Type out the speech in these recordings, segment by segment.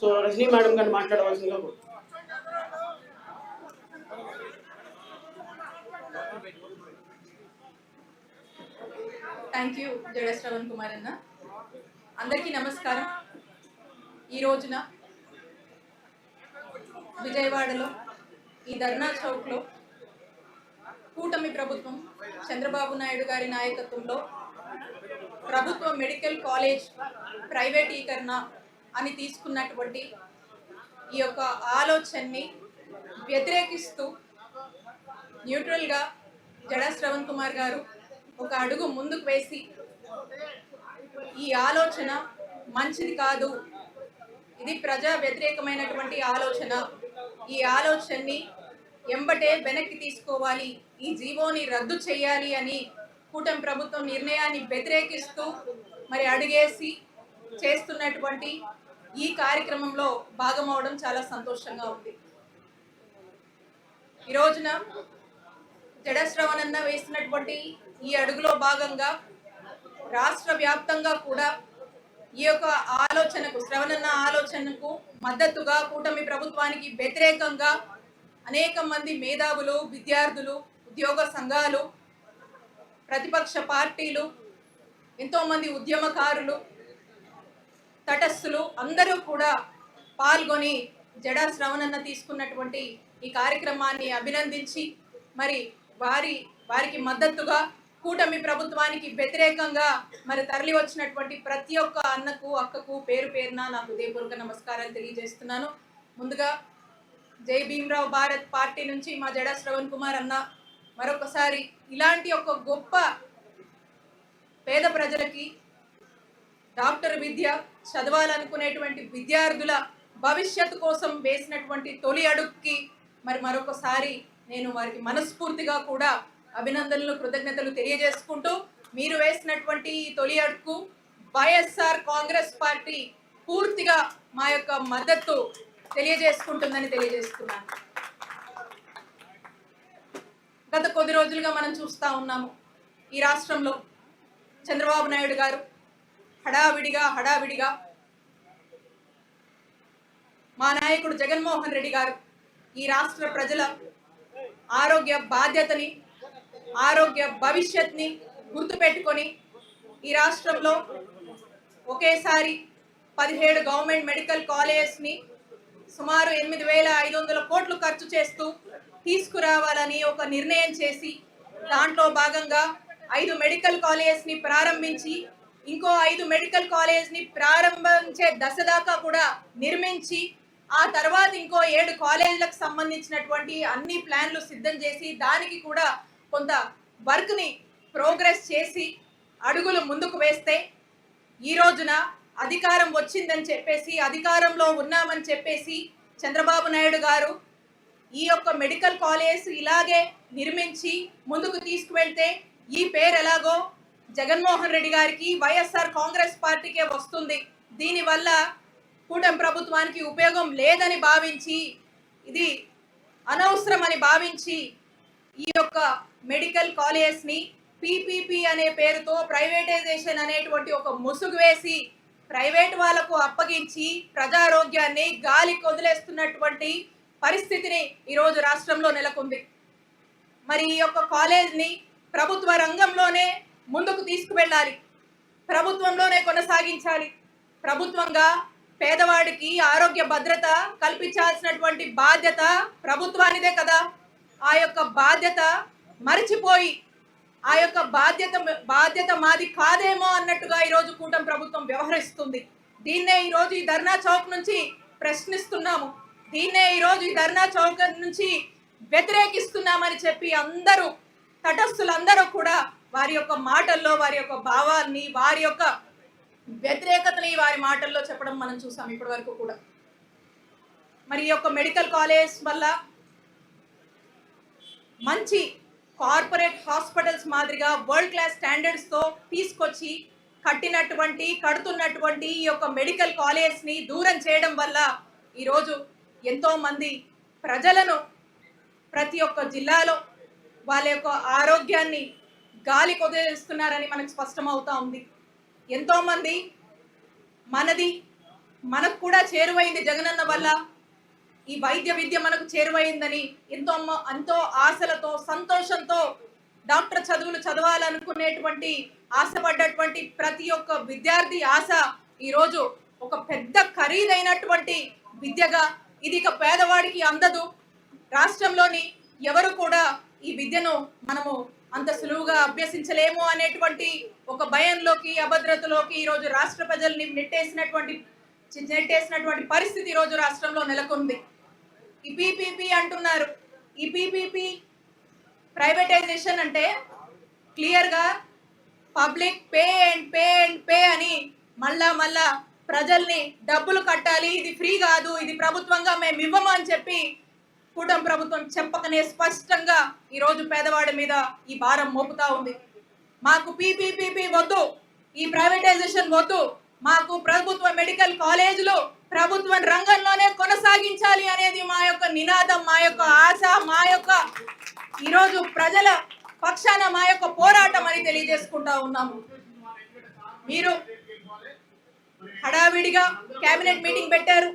So Rajani madam గారిని మాట్లాడవలసిందిగా thank you జడ శ్రవణ్ కుమార్ అన్న. అందరికీ నమస్కారం. ఈ రోజున విజయవాడలో ఈ ధర్నా చౌక్లో కూటమి ప్రభుత్వం చంద్రబాబు నాయుడు గారి నాయకత్వంలో ప్రభుత్వ మెడికల్ కాలేజ్ ప్రైవేటీకరణ అని తీసుకున్నటువంటి ఈ యొక్క ఆలోచనని వ్యతిరేకిస్తూ న్యూట్రల్గా జడా శ్రవణ్ కుమార్ గారు ఒక అడుగు ముందుకు వేసి ఈ ఆలోచన మంచిది కాదు. ఇది ప్రజా వ్యతిరేకమైనటువంటి ఆలోచన. ఈ ఆలోచనని ఎంబటే వెనక్కి తీసుకోవాలి. ఈ జీవోని రద్దు చేయాలి అని కూటమి ప్రభుత్వం నిర్ణయాన్ని వ్యతిరేకిస్తూ మరి అడుగేసి చేస్తున్నటువంటి ఈ కార్యక్రమంలో భాగమవడం చాలా సంతోషంగా ఉంది. ఈ రోజున జడశ్రవణన్న వేసినటువంటి ఈ అడుగులో భాగంగా రాష్ట్ర వ్యాప్తంగా కూడా ఈ యొక్క ఆలోచనకు శ్రవణన్న ఆలోచనకు మద్దతుగా కూటమి ప్రభుత్వానికి వ్యతిరేకంగా అనేక మంది మేధావులు విద్యార్థులు ఉద్యోగ సంఘాలు ప్రతిపక్ష పార్టీలు ఎంతో మంది ఉద్యమకారులు తటస్థులు అందరూ కూడా పాల్గొని జడా శ్రవణన్న తీసుకున్నటువంటి ఈ కార్యక్రమాన్ని అభినందించి మరి వారి వారికి మద్దతుగా కూటమి ప్రభుత్వానికి వ్యతిరేకంగా మరి తరలి వచ్చినటువంటి ప్రతి ఒక్క అన్నకు అక్కకు పేరు పేరున నా హృదయపూర్వక నమస్కారాలు తెలియజేస్తున్నాను. ముందుగా జై భీమరావు భారత్ పార్టీ నుంచి మా జడా శ్రవణ్ కుమార్ అన్న మరొకసారి ఇలాంటి ఒక గొప్ప పేద ప్రజలకి డాక్టర్ విద్య చదవాలనుకునేటువంటి విద్యార్థుల భవిష్యత్తు కోసం వేసినటువంటి తొలి అడుగుకి మరి మరొకసారి నేను వారికి మనస్ఫూర్తిగా కూడా అభినందనలు కృతజ్ఞతలు తెలియజేసుకుంటూ మీరు వేసినటువంటి ఈ తొలి అడుగు వైఎస్ఆర్ కాంగ్రెస్ పార్టీ పూర్తిగా మా యొక్క మద్దతు తెలియజేసుకుంటుందని తెలియజేస్తున్నాను. గత కొద్ది రోజులుగా మనం చూస్తా ఉన్నాము ఈ రాష్ట్రంలో చంద్రబాబు నాయుడు గారు హడావిడిగా హడావిడిగా మా నాయకుడు జగన్మోహన్ రెడ్డి గారు ఈ రాష్ట్ర ప్రజల ఆరోగ్య బాధ్యతని ఆరోగ్య భవిష్యత్ని గుర్తుపెట్టుకొని ఈ రాష్ట్రంలో ఒకేసారి పదిహేడు గవర్నమెంట్ మెడికల్ కాలేజెస్ని సుమారు ఎనిమిది వేల ఐదు వందల కోట్లు ఖర్చు చేస్తూ తీసుకురావాలని ఒక నిర్ణయం చేసి దాంట్లో భాగంగా ఐదు మెడికల్ కాలేజెస్ని ప్రారంభించి ఇంకో ఐదు మెడికల్ కాలేజ్ని ప్రారంభించే దశ దాకా కూడా నిర్మించి ఆ తర్వాత ఇంకో ఏడు కాలేజీలకు సంబంధించినటువంటి అన్ని ప్లాన్లు సిద్ధం చేసి దానికి కూడా కొంత వర్క్ని ప్రోగ్రెస్ చేసి అడుగులు ముందుకు వేస్తే ఈ రోజున అధికారం వచ్చిందని చెప్పేసి అధికారంలో ఉన్నామని చెప్పేసి చంద్రబాబు నాయుడు గారు ఈ యొక్క మెడికల్ కాలేజ్ ఇలాగే నిర్మించి ముందుకు తీసుకువెళ్తే ఈ పేరు ఎలాగో జగన్మోహన్ రెడ్డి గారికి వైఎస్ఆర్ కాంగ్రెస్ పార్టీకే వస్తుంది. దీనివల్ల కూటమి ప్రభుత్వానికి ఉపయోగం లేదని భావించి ఇది అనవసరమని భావించి ఈ యొక్క మెడికల్ కాలేజ్ని పీపీపీ అనే పేరుతో ప్రైవేటైజేషన్ అనేటువంటి ఒక ముసుగు వేసి ప్రైవేట్ వాళ్ళకు అప్పగించి ప్రజారోగ్యాన్ని గాలి కొదిలేస్తున్నటువంటి పరిస్థితిని ఈరోజు రాష్ట్రంలో నెలకొంది. మరి ఈ యొక్క కాలేజ్ని ప్రభుత్వ రంగంలోనే ముందుకు తీసుకువెళ్ళాలి. ప్రభుత్వంలోనే కొనసాగించాలి. ప్రభుత్వంగా పేదవాడికి ఆరోగ్య భద్రత కల్పించాల్సినటువంటి బాధ్యత ప్రభుత్వానిదే కదా. ఆ యొక్క బాధ్యత మరిచిపోయి ఆ యొక్క బాధ్యత బాధ్యత మాది కాదేమో అన్నట్టుగా ఈరోజు కూటమి ప్రభుత్వం వ్యవహరిస్తుంది. దీన్నే ఈరోజు ఈ ధర్నా చౌక్ నుంచి ప్రశ్నిస్తున్నాము. దీన్నే ఈరోజు ఈ ధర్నా చౌక్ నుంచి వ్యతిరేకిస్తున్నామని చెప్పి అందరూ తటస్థులందరూ కూడా వారి యొక్క మాటల్లో వారి యొక్క భావాల్ని వారి యొక్క వ్యతిరేకతని వారి మాటల్లో చెప్పడం మనం చూసాం ఇప్పటి వరకు కూడా. మరి యొక్క మెడికల్ కాలేజ్ వల్ల మంచి కార్పొరేట్ హాస్పిటల్స్ మాదిరిగా వరల్డ్ క్లాస్ స్టాండర్డ్స్తో తీసుకొచ్చి కట్టినటువంటి కడుతున్నటువంటి ఈ యొక్క మెడికల్ కాలేజ్ని దూరం చేయడం వల్ల ఈరోజు ఎంతోమంది ప్రజలను ప్రతి ఒక్క జిల్లాలో వాళ్ళ యొక్క ఆరోగ్యాన్ని గాలి కొదిలేస్తున్నారని మనకు స్పష్టమవుతా ఉంది. ఎంతోమంది మనది మనకు కూడా చేరువైంది జగనన్న వల్ల. ఈ వైద్య విద్య మనకు చేరువైందని ఎంతో ఎంతో ఆశలతో సంతోషంతో డాక్టర్ చదువులు చదవాలనుకునేటువంటి ఆశపడ్డటువంటి ప్రతి ఒక్క విద్యార్థి ఆశ ఈరోజు ఒక పెద్ద ఖరీదైనటువంటి విద్యగా ఇది ఇక పేదవాడికి అందదు. రాష్ట్రంలోని ఎవరు కూడా ఈ విద్యను మనము అంత సులువుగా అభ్యసించలేము అనేటువంటి ఒక భయంలోకి అభద్రతలోకి ఈరోజు రాష్ట్ర ప్రజల్ని నెట్టేసినటువంటి చి- నెట్టేసినటువంటి పరిస్థితి ఈరోజు రాష్ట్రంలో నెలకొంది. ఈ పీపీపీ అంటున్నారు. ఈ పీపీపీ ప్రైవేటైజేషన్ అంటే క్లియర్గా public pay and pay and pay అని మళ్ళా మళ్ళా ప్రజల్ని డబ్బులు కట్టాలి ఇది ఫ్రీ కాదు ఇది ప్రభుత్వంగా మేము ఇవ్వము అని చెప్పి కూటమి ప్రభుత్వం చెప్పకనే స్పష్టంగా ఈరోజు పేదవాడి మీద ఈ భారం మోపుతా ఉంది. మాకు పీపీపీపీ వద్దు ఈ ప్రైవేటైజేషన్ వద్దు మాకు ప్రభుత్వ మెడికల్ కాలేజీలు ప్రభుత్వ రంగంలోనే కొనసాగించాలి అనేది మా యొక్క నినాదం మా యొక్క ఆశ మా యొక్క ఈరోజు ప్రజల పక్షాన మా యొక్క పోరాటం అని తెలియజేసుకుంటా ఉన్నాము. మీరు హడావిడిగా కేబినెట్ మీటింగ్ పెట్టారు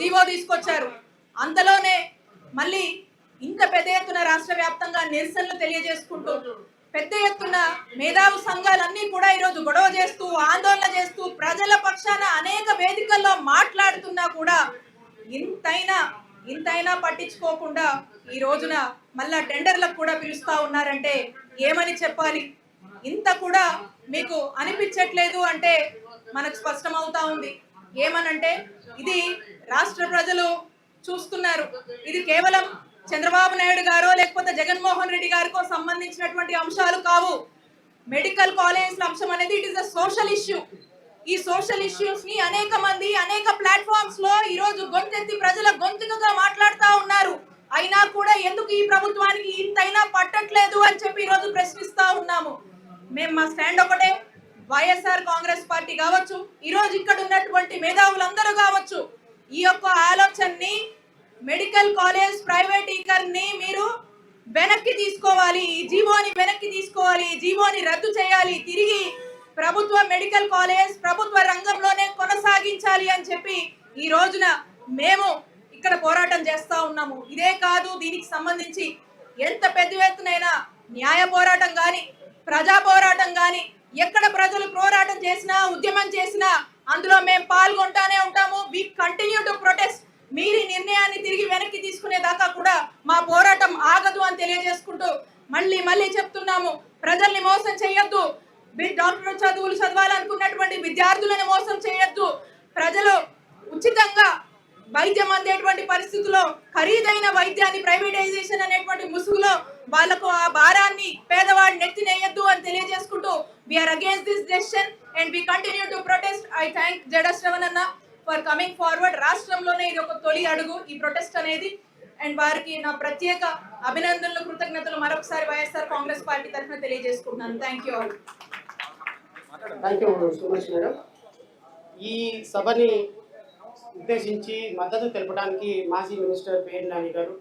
జీవో తీసుకొచ్చారు. అంతలోనే మళ్ళీ ఇంత పెద్ద ఎత్తున రాష్ట్ర వ్యాప్తంగా నిరసనలు తెలియజేసుకుంటూ పెద్ద ఎత్తున మేధావు సంఘాలన్నీ కూడా ఈరోజు గొడవ చేస్తూ ఆందోళన చేస్తూ ప్రజల పక్షాన అనేక వేదికల్లో మాట్లాడుతున్నా కూడా ఇంతైనా ఇంతైనా పట్టించుకోకుండా ఈ రోజున మళ్ళా టెండర్లకు కూడా పిలుస్తా ఉన్నారంటే ఏమని చెప్పాలి? ఇంత కూడా మీకు అనిపించట్లేదు అంటే మనకు స్పష్టమవుతా ఉంది. ఏమనంటే ఇది రాష్ట్ర ప్రజలు చూస్తున్నారు. ఇది కేవలం చంద్రబాబు నాయుడు గారో లేకపోతే జగన్మోహన్ రెడ్డి గారికో సంబంధించినటువంటి అంశాలు కావు. మెడికల్ కాలేజ్ అంశం అనేది it is a social issue ఈ సోషల్ ఇష్యూస్ని అనేక మంది అనేక ప్లాట్ఫామ్స్లో ఈ రోజు గొంతెత్తి ప్రజల గొంతుకగా మాట్లాడుతూ ఉన్నారు. అయినా కూడా ఎందుకు ఈ ప్రభుత్వానికి ఇంతైనా పట్టట్లేదు అని చెప్పి ఈ రోజు ప్రశ్నిస్తా ఉన్నాము. మేము మా స్టాండ్ ఒకటే వైఎస్ఆర్ కాంగ్రెస్ పార్టీ కావచ్చు ఈరోజు ఇక్కడ ఉన్నటువంటి మేధావులందరూ కావచ్చు. ఈ యొక్క ఆలోచనని మెడికల్ కాలేజ్ ప్రైవేటీకరణని మీరు వెనక్కి తీసుకోవాలి ఈ జీవోని వెనక్కి తీసుకోవాలి ఈ జీవోని రద్దు చేయాలి తిరిగి ప్రభుత్వ మెడికల్ కాలేజ్ ప్రభుత్వ రంగంలోనే కొనసాగించాలి అని చెప్పి ఈ రోజున మేము ఇక్కడ పోరాటం చేస్తూ ఉన్నాము. ఇదే కాదు దీనికి సంబంధించి ఎంత పెద్ద ఎత్తునైనా న్యాయ పోరాటం కానీ ప్రజా పోరాటం కానీ ఎక్కడ ప్రజలు పోరాటం చేసినా ఉద్యమం చేసినా అందులో మేము పాల్గొంటానే ఉంటాము. వి కంటిన్యూ టు ప్రొటెస్ట్ మీరు నిర్ణయాన్ని తిరిగి వెనక్కి తీసుకునే దాకా కూడా మా పోరాటం ఆగదు అని తెలియజేసుకుంటూ మళ్ళీ మళ్ళీ చెప్తున్నాము. ప్రజల్ని మోసం చేయొద్దు. మీ డాక్టర్ చదువులు చదవాలనుకున్నటువంటి విద్యార్థులను మోసం చేయొద్దు. ప్రజలు ఉచితంగా వైద్యం అందేటువంటి పరిస్థితుల్లో ఖరీదైన వైద్యాన్ని ప్రైవేటైజేషన్ అనేటువంటి ముసుగులో వాళ్ళకు ఆ భారాన్ని పేదవాడి నెత్తినేయద్దు అని తెలియజేసుకుంటూ we are against this decision and we continue to protest I thank Jada Shravan అన్న ఫర్ కమింగ్ ఫార్వర్డ్ రాష్ట్రంలోనే ఇది ఒక తొలి అడుగు ఈ ప్రొటెస్ట్ అనేది. అండ్ వారికి నా ప్రత్యేక అభినందనలు కృతజ్ఞతలు మరొకసారి వైఎస్ఆర్ కాంగ్రెస్ పార్టీ తరఫున తెలియజేసుకుంటున్నాను. Thank you all thank you madam. ఈ సభని ఉద్దేశించి మద్దతు తెలపడానికి మాజీ మినిస్టర్ పేరు నాని గారు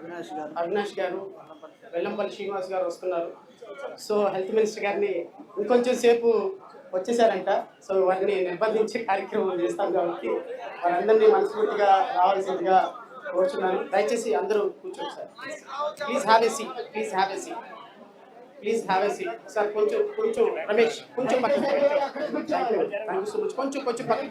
అవినాష్ గారు. వెల్లంపల్లి శ్రీనివాస్ గారు వస్తున్నారు. సో హెల్త్ మినిస్టర్ గారిని ఇంకొంచెం సేపు వచ్చేసారంట. సో వారిని నిర్బంధించే కార్యక్రమం చేస్తాం కాబట్టి వారందరినీ మనస్ఫూర్తిగా రావాల్సిందిగా కోరుచున్నాను. దయచేసి అందరూ కూర్చోండి sir. Please have a seat please have a seat please have a sir కొంచెం కొంచెం రమేష్ కొంచెం పక్కన థ్యాంక్ యూ సో మచ్ కొంచెం కొంచెం పక్కన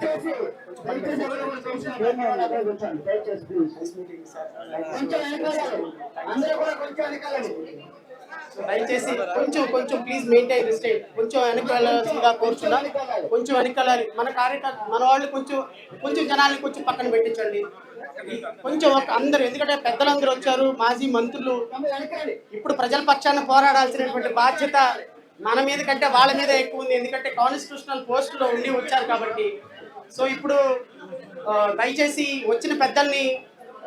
దయచేసి కొంచెం కొంచెం ప్లీజ్ మెయింటైన్ రిస్టేట్ కొంచెం వెనక్కి కోరుచున్నా కొంచెం వెనక్కి మన కార్యకర్త మన వాళ్ళు కొంచెం కొంచెం జనాల్ని కొంచెం పక్కన పెట్టించండి. కొంచెం ఒక అందరు ఎందుకంటే పెద్దలందరూ వచ్చారు మాజీ మంత్రులు. ఇప్పుడు ప్రజల పక్షాన పోరాడాల్సినటువంటి బాధ్యత మన మీద కంటే వాళ్ళ మీద ఎక్కువ ఉంది. ఎందుకంటే కాన్స్టిట్యూషనల్ పోస్టులో ఉండి వచ్చారు కాబట్టి. సో ఇప్పుడు దయచేసి వచ్చిన పెద్దల్ని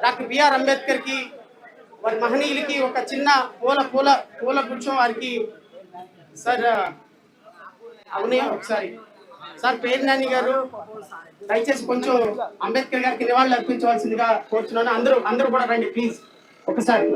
డాక్టర్ బిఆర్ అంబేద్కర్కి వారి మహనీయులకి ఒక చిన్న పూల పూల పూల గుచ్చం వారికి సార్ అవునే ఒకసారి. సార్ పేరు నాని గారు దయచేసి కొంచెం అంబేద్కర్ గారికి నివాళులు అర్పించవలసిందిగా కోరుతున్నాను. అందరూ అందరూ కూడా రండి ప్లీజ్ ఒకసారి.